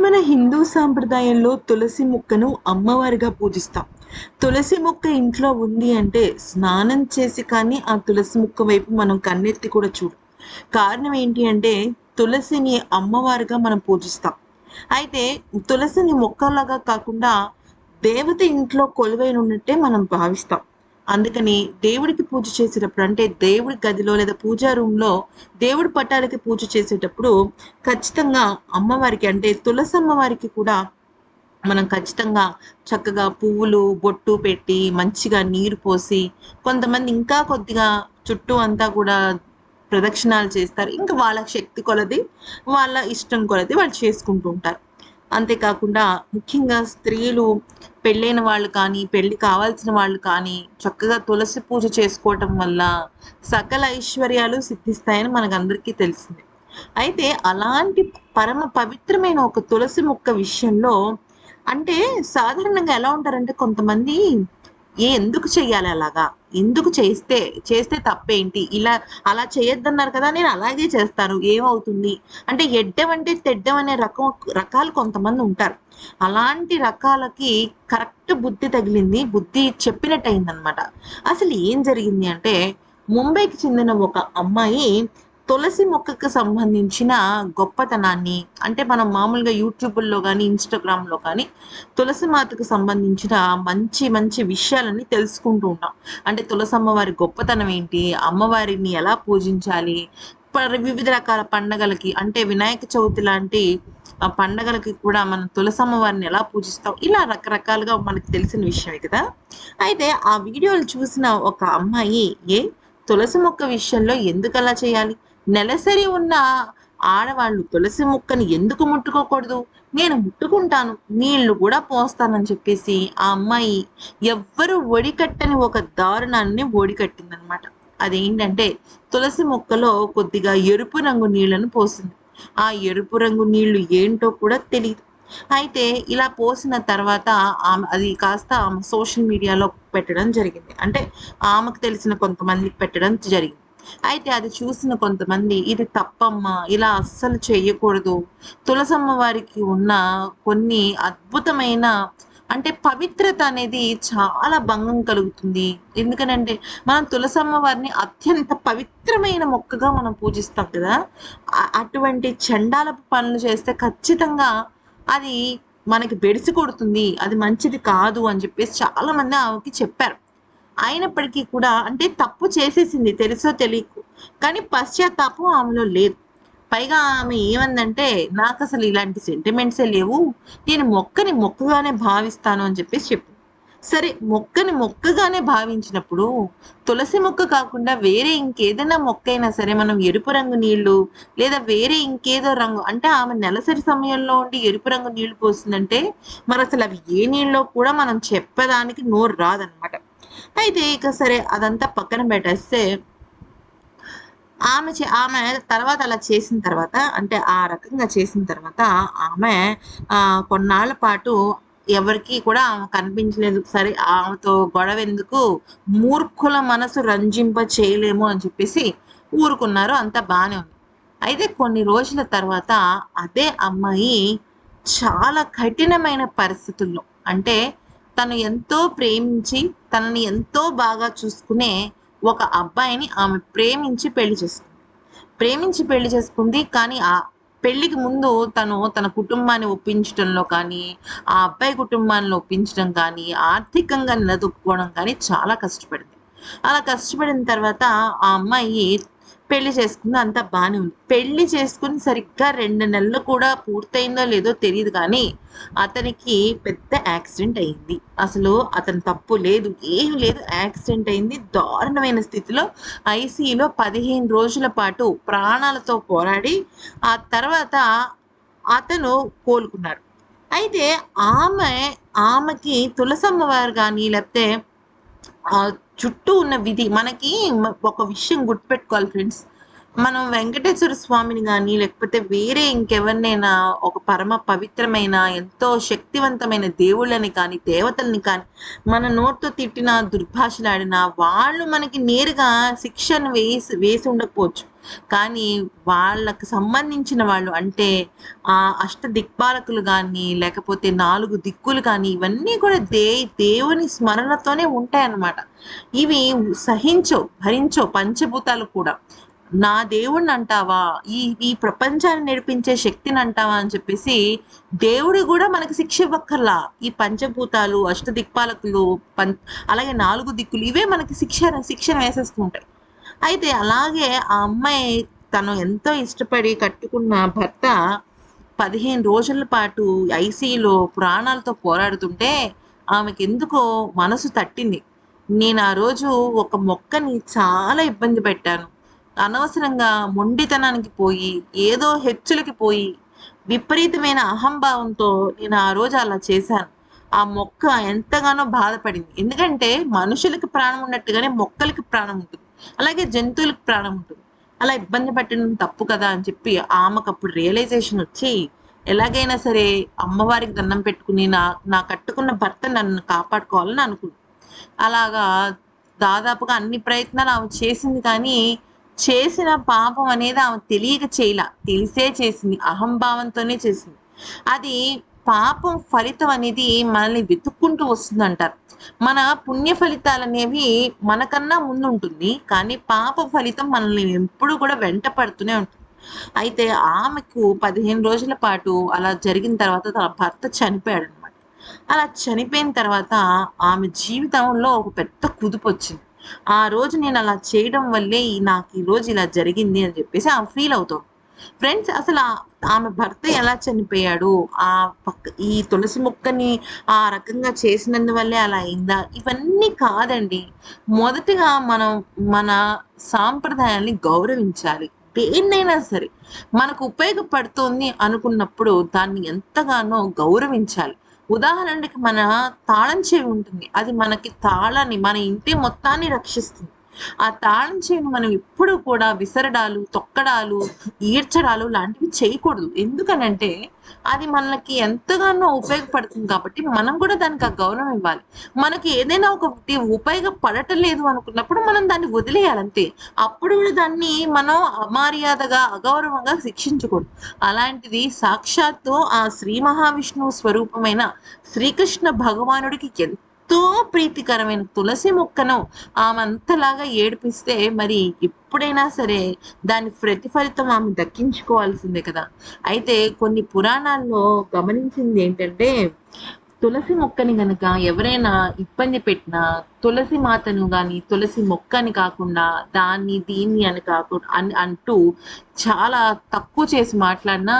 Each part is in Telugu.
మన హిందూ సాంప్రదాయంలో తులసి మొక్కను అమ్మవారిగా పూజిస్తాం. తులసి మొక్క ఇంట్లో ఉంది అంటే స్నానం చేసి కానీ ఆ తులసి మొక్క వైపు మనం కన్నెత్తి కూడా చూడు. కారణం ఏంటి అంటే తులసిని అమ్మవారిగా మనం పూజిస్తాం. అయితే తులసిని మొక్కలాగా కాకుండా దేవత ఇంట్లో కొలువైన ఉన్నట్టే మనం భావిస్తాం. అందుకని దేవుడికి పూజ చేసేటప్పుడు అంటే దేవుడి గదిలో లేదా పూజా రూమ్లో దేవుడి పట్టాలకి పూజ చేసేటప్పుడు ఖచ్చితంగా అమ్మవారికి అంటే తులసి అమ్మవారికి కూడా మనం ఖచ్చితంగా చక్కగా పువ్వులు బొట్టు పెట్టి మంచిగా నీరు పోసి కొంతమంది ఇంకా కొద్దిగా చుట్టూ అంతా కూడా ప్రదక్షిణాలు చేస్తారు. ఇంకా వాళ్ళ శక్తి కొలది వాళ్ళ ఇష్టం కొలది వాళ్ళు చేసుకుంటూ ఉంటారు. అంతేకాకుండా ముఖ్యంగా స్త్రీలు పెళ్ళైన వాళ్ళు కానీ పెళ్ళి కావాల్సిన వాళ్ళు కానీ చక్కగా తులసి పూజ చేసుకోవటం వల్ల సకల ఐశ్వర్యాలు సిద్ధిస్తాయని మనకు అందరికీ తెలిసింది. అయితే అలాంటి పరమ పవిత్రమైన ఒక తులసి మొక్క విషయంలో అంటే సాధారణంగా ఎలా ఉంటారంటే కొంతమంది ఏ ఎందుకు చెయ్యాలి అలాగా? ఎందుకు చేస్తే చేస్తే తప్పేంటి? ఇలా అలా చేయొద్దన్నారు కదా నేను అలాగే చేస్తాను. ఏమవుతుంది? అంటే ఎడ్డం అంటే తెడ్డం అనే రకం రకాలు కొంతమంది ఉంటారు. అలాంటి రకాలకి కరెక్ట్ బుద్ధి తగిలింది. బుద్ధి చెప్పినట్టు అయిందనమాట అసలు ఏం జరిగింది అంటే ముంబైకి చెందిన ఒక అమ్మాయి తులసి మొక్కకు సంబంధించిన గొప్పతనాన్ని అంటే మనం మామూలుగా యూట్యూబ్లో కానీ ఇన్స్టాగ్రామ్లో కానీ తులసి మాతకు సంబంధించిన మంచి మంచి విషయాలని తెలుసుకుంటూ ఉంటాం. అంటే తులసి అమ్మవారి గొప్పతనం ఏంటి అమ్మవారిని ఎలా పూజించాలి వివిధ రకాల పండగలకి అంటే వినాయక చవితి లాంటి ఆ పండగలకి కూడా మనం తులసమ్మ వారిని ఎలా పూజిస్తాం ఇలా రకరకాలుగా మనకు తెలిసిన విషయమే కదా. అయితే ఆ వీడియోలు చూసిన ఒక అమ్మాయి ఏ తులసి మొక్క విషయంలో ఎందుకు అలా చేయాలి? నెలసరి ఉన్న ఆడవాళ్ళు తులసి ముక్కని ఎందుకు ముట్టుకోకూడదు? నేను ముట్టుకుంటాను నీళ్ళు కూడా పోస్తానని చెప్పేసి ఆ అమ్మాయి ఎవ్వరు ఒడికట్టని ఒక దారుణాన్ని ఒడికట్టిందనమాట అదేంటంటే తులసి మొక్కలో కొద్దిగా ఎరుపు రంగు నీళ్ళను పోసింది. ఆ ఎరుపు రంగు నీళ్ళు ఏంటో కూడా తెలియదు అయితే ఇలా పోసిన తర్వాత ఆమె అది కాస్త ఆమె సోషల్ మీడియాలో పెట్టడం జరిగింది. అంటే ఆమెకు తెలిసిన కొంతమందికి పెట్టడం జరిగింది. అయితే అది చూసిన కొంతమంది ఇది తప్పమ్మా ఇలా అస్సలు చేయకూడదు తులసమ్మ వారికి ఉన్న కొన్ని అద్భుతమైన అంటే పవిత్రత అనేది చాలా భంగం కలుగుతుంది. ఎందుకనంటే మనం తులసమ్మ వారిని అత్యంత పవిత్రమైన మొక్కగా మనం పూజిస్తాం కదా. అటువంటి చండాలపు పనులు చేస్తే ఖచ్చితంగా అది మనకి బెడిసి కొడుతుంది. అది మంచిది కాదు అని చెప్పేసి చాలా మంది ఆమెకి చెప్పారు. అయినప్పటికీ కూడా అంటే తప్పు చేసేసింది తెలుసో తెలియకు. కానీ పశ్చాత్తాపం ఆమెలో లేదు. పైగా ఆమె ఏమందంటే నాకు అసలు ఇలాంటి సెంటిమెంట్సే లేవు. నేను మొక్కని మొక్కగానే భావిస్తాను అని చెప్పేసి చెప్పు. సరే మొక్కని మొక్కగానే భావించినప్పుడు తులసి మొక్క కాకుండా వేరే ఇంకేదైనా మొక్క అయినా సరే మనం ఎరుపు రంగు నీళ్ళు లేదా వేరే ఇంకేదో రంగు అంటే ఆమె నెలసరి సమయంలో ఉండి ఎరుపు రంగు నీళ్ళు పోస్తుందంటే మరి అసలు అవి ఏ నీళ్ళలో కూడా మనం చెప్పడానికి నోరు రాదనమాట. అయితే ఇక సరే అదంతా పక్కన పెట్టేస్తే ఆమె ఆమె తర్వాత అలా చేసిన తర్వాత అంటే ఆ రకంగా చేసిన తర్వాత ఆమె కొన్నాళ్ళ పాటు ఎవరికి కూడా ఆమె కనిపించలేదు. సరే ఆమెతో గొడవ ఎందుకు? మూర్ఖుల మనసు రంజింప చేయలేము అని చెప్పేసి ఊరుకున్నారు. అంత బాగానే ఉంది. అయితే కొన్ని రోజుల తర్వాత అదే అమ్మాయి చాలా కఠినమైన పరిస్థితుల్లో అంటే తను ఎంతో ప్రేమించి తనని ఎంతో బాగా చూసుకునే ఒక అబ్బాయిని ఆమె ప్రేమించి పెళ్ళి చేసుకుంది. ప్రేమించి పెళ్ళి చేసుకుంది కానీ ఆ పెళ్ళికి ముందు తను తన కుటుంబాన్ని ఒప్పించడంలో కానీ ఆ అబ్బాయి కుటుంబాన్ని ఒప్పించడం కానీ ఆర్థికంగా నిలదొక్కుకోవడం కానీ చాలా కష్టపడింది. అలా కష్టపడిన తర్వాత ఆ అమ్మాయి పెళ్ళి చేసుకుంది అంతా బాగానే ఉంది. పెళ్ళి చేసుకుని సరిగ్గా రెండు నెలలు కూడా పూర్తయిందో లేదో తెలియదు కానీ అతనికి పెద్ద యాక్సిడెంట్ అయింది. అసలు అతను తప్పు లేదు ఏం లేదు. యాక్సిడెంట్ అయింది దారుణమైన స్థితిలో ఐసీలో పదిహేను రోజుల పాటు ప్రాణాలతో పోరాడి ఆ తర్వాత అతను కోలుకున్నాడు అయితే ఆమె ఆమెకి తులసమ్మవారు కానీ లేకపోతే చుట్టూ ఉన్న విధి మనకి ఒక విషయం గుర్తుపెట్టుకోవాలి ఫ్రెండ్స్ మనం వెంకటేశ్వర స్వామిని కానీ లేకపోతే వేరే ఇంకెవరినైనా ఒక పరమ పవిత్రమైన ఎంతో శక్తివంతమైన దేవుళ్ళని కానీ దేవతల్ని కానీ మన నోట్తో తిట్టిన దుర్భాషలాడిన వాళ్ళు మనకి నేరుగా శిక్షను వేసి వేసి ఉండకపోవచ్చు. కానీ వాళ్ళకు సంబంధించిన వాళ్ళు అంటే ఆ అష్ట దిక్పాలకులు కానీ లేకపోతే నాలుగు దిక్కులు కానీ ఇవన్నీ కూడా దే దేవుని స్మరణతోనే ఉంటాయన్నమాట. ఇవి సహించో భరించో పంచభూతాలు కూడా. నా దేవుణ్ణి అంటావా ఈ ఈ ప్రపంచాన్ని నడిపించే శక్తిని అంటావా అని చెప్పేసి దేవుడు కూడా మనకి శిక్ష ఇవ్వక్కర్లా. ఈ పంచభూతాలు అష్ట దిక్పాలకులు పం అలాగే నాలుగు దిక్కులు ఇవే మనకి శిక్ష శిక్షణ వేసేస్తూ ఉంటాయి అయితే అలాగే ఆ అమ్మాయి తను ఎంతో ఇష్టపడి కట్టుకున్న భర్త పదిహేను రోజుల పాటు ఐసీలో ప్రాణాలతో పోరాడుతుంటే ఆమెకి ఎందుకో మనసు తట్టింది. నేను ఆ రోజు ఒక మొక్కని చాలా ఇబ్బంది పెట్టాను. అనవసరంగా మొండితనానికి పోయి ఏదో హెచ్చులకి పోయి విపరీతమైన అహంభావంతో నేను ఆ రోజు అలా చేశాను. ఆ మొక్క ఎంతగానో బాధపడింది. ఎందుకంటే మనుషులకి ప్రాణం ఉన్నట్టుగానే మొక్కలకి ప్రాణం ఉంటుంది. అలాగే జంతువులకు ప్రాణం ఉంటుంది. అలా ఇబ్బంది పెట్టడం తప్పు కదా అని చెప్పి ఆమెకు అప్పుడు రియలైజేషన్ వచ్చి ఎలాగైనా సరే అమ్మవారికి దండం పెట్టుకుని నా నా కట్టుకున్న భర్త నన్ను కాపాడుకోవాలని అనుకుంది. అలాగా దాదాపుగా అన్ని ప్రయత్నాలు ఆమె చేసింది కానీ చేసిన పాపం అనేది ఆమె తెలియక చేయలా. తెలిసే చేసింది. అహంభావంతోనే చేసింది. అది పాపం ఫలితం అనేది మనల్ని వెతుక్కుంటూ వస్తుంది అంటారు మన పుణ్య ఫలితాలు అనేవి మనకన్నా ముందు ఉంటుంది. కానీ పాప ఫలితం మనల్ని ఎప్పుడు కూడా వెంట పడుతూనే ఉంటుంది. అయితే ఆమెకు పదిహేను రోజుల పాటు అలా జరిగిన తర్వాత తన భర్త చనిపోయాడు అనమాట అలా చనిపోయిన తర్వాత ఆమె జీవితంలో ఒక పెద్ద కుదుపు వచ్చింది. ఆ రోజు నేను అలా చేయడం వల్లే నాకు ఈ రోజు ఇలా జరిగింది అని చెప్పేసి ఆమె ఫీల్ అవుతాం. ఫ్రెండ్స్ అసలు ఆమె భర్త ఎలా చనిపోయాడు? ఆ పక్క ఈ తులసి మొక్కని ఆ రకంగా చేసినందువల్లే అలా అయిందా? ఇవన్నీ కాదండి. మొదటిగా మనం మన సాంప్రదాయాన్ని గౌరవించాలి. దేన్నైనా సరే మనకు ఉపయోగపడుతోంది అనుకున్నప్పుడు దాన్ని ఎంతగానో గౌరవించాలి. ఉదాహరణకి మన తాళం చెవి ఉంటుంది. అది మనకి తాళాన్ని మన ఇంటి మొత్తాన్ని రక్షిస్తుంది. ఆ తాళం చేయను మనం ఎప్పుడు కూడా విసరడాలు తొక్కడాలు ఈడ్చడాలు లాంటివి చేయకూడదు. ఎందుకనంటే అది మనకి ఎంతగానో ఉపయోగపడుతుంది కాబట్టి మనం కూడా దానికి ఆ గౌరవం ఇవ్వాలి. మనకి ఏదైనా ఒకటి ఉపయోగపడటం లేదు అనుకున్నప్పుడు మనం దాన్ని వదిలేయాలి అంతే అప్పుడు కూడా దాన్ని మనం అమర్యాదగా అగౌరవంగా శిక్షించకూడదు. అలాంటిది సాక్షాత్తు ఆ శ్రీ మహావిష్ణువు స్వరూపమైన శ్రీకృష్ణ భగవానుడికి ఎంత ఎంతో ప్రీతికరమైన తులసి మొక్కను ఆమె అంతలాగా ఏడిపిస్తే మరి ఎప్పుడైనా సరే దాని ప్రతిఫలితం ఆమె దక్కించుకోవాల్సిందే కదా. అయితే కొన్ని పురాణాల్లో గమనించింది ఏంటంటే తులసి మొక్కని గనక ఎవరైనా ఇబ్బంది పెట్టినా తులసి మాతను కానీ తులసి మొక్కని కాకుండా దాన్ని దీన్ని అని కాకుండా అని అంటూ చాలా తక్కువ చేసి మాట్లాడినా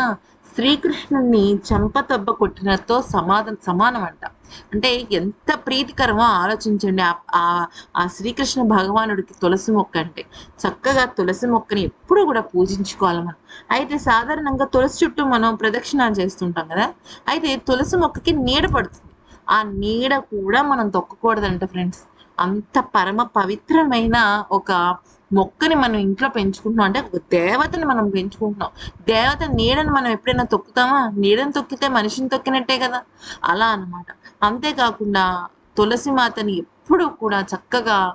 శ్రీకృష్ణుని చంపతబ్బ కొట్టినతో సమాధం సమానం అంట అంటే ఎంత ప్రీతికరమో ఆలోచించండి. ఆ- ఆ శ్రీకృష్ణ భగవానుడికి తులసి మొక్క అంటే. చక్కగా తులసి మొక్కని ఎప్పుడు కూడా పూజించుకోవాలి మనం. అయితే సాధారణంగా తులసి చుట్టూ మనం ప్రదక్షిణ చేస్తుంటాం కదా. అయితే తులసి మొక్కకి నీడ పడుతుంది. ఆ నీడ కూడా మనం తొక్కకూడదంట ఫ్రెండ్స్. అంత పరమ పవిత్రమైన ఒక మొక్కని మనం ఇంట్లో పెంచుకుంటున్నాం. అంటే ఒక దేవతని మనం పెంచుకుంటున్నాం. దేవత నీడని మనం ఎప్పుడైనా తొక్కుతామా? నీడని తొక్కితే మనిషిని తొక్కినట్టే కదా? అలా అన్నమాట. అంతేకాకుండా తులసి మాతని ఎప్పుడూ కూడా చక్కగా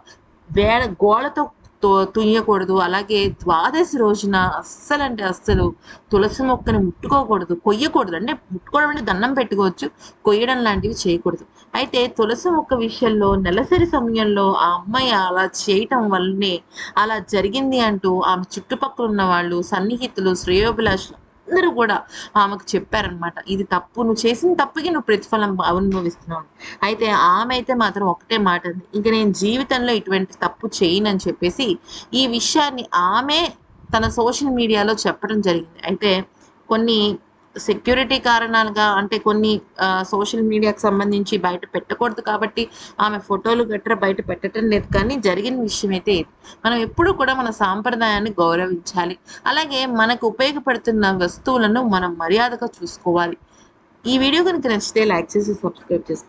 వేడ గోడతో తో- తుయ్యకూడదు. అలాగే ద్వాదశి రోజున అస్సలు అంటే అస్సలు తులసి మొక్కని ముట్టుకోకూడదు. కొయ్యకూడదు. అంటే ముట్టుకోవడం అంటే దండం పెట్టుకోవచ్చు. కొయ్యడం లాంటివి చేయకూడదు. అయితే తులసి మొక్క విషయంలో నెలసరి సమయంలో ఆ అమ్మాయి అలా చేయటం వల్లనే అలా జరిగింది అంటూ ఆమె చుట్టుపక్కల ఉన్న వాళ్ళు సన్నిహితులు శ్రేయోభిలాషులు అందరూ కూడా ఆమెకు చెప్పారనమాట ఇది తప్పు నువ్వు చేసిన తప్పుకి నువ్వు ప్రతిఫలం అనుభవిస్తున్నావు. అయితే ఆమె అయితే మాత్రం ఒకటే మాట ఇంక నేను జీవితంలో ఇటువంటి తప్పు చేయనని చెప్పేసి ఈ విషయాన్ని ఆమె తన సోషల్ మీడియాలో చెప్పడం జరిగింది. అయితే కొన్ని సెక్యూరిటీ కారణాలుగా అంటే కొన్ని సోషల్ మీడియాకు సంబంధించి బయట పెట్టకూడదు కాబట్టి ఆమె ఫోటోలు గట్రా బయట పెట్టడం లేదు. కానీ జరిగిన విషయం అయితే ఇది మనం ఎప్పుడు కూడా మన సాంప్రదాయాన్ని గౌరవించాలి. అలాగే మనకు ఉపయోగపడుతున్న వస్తువులను మనం మర్యాదగా చూసుకోవాలి. ఈ వీడియో కనుక నచ్చితే లైక్ చేసి సబ్స్క్రైబ్ చేసుకోండి.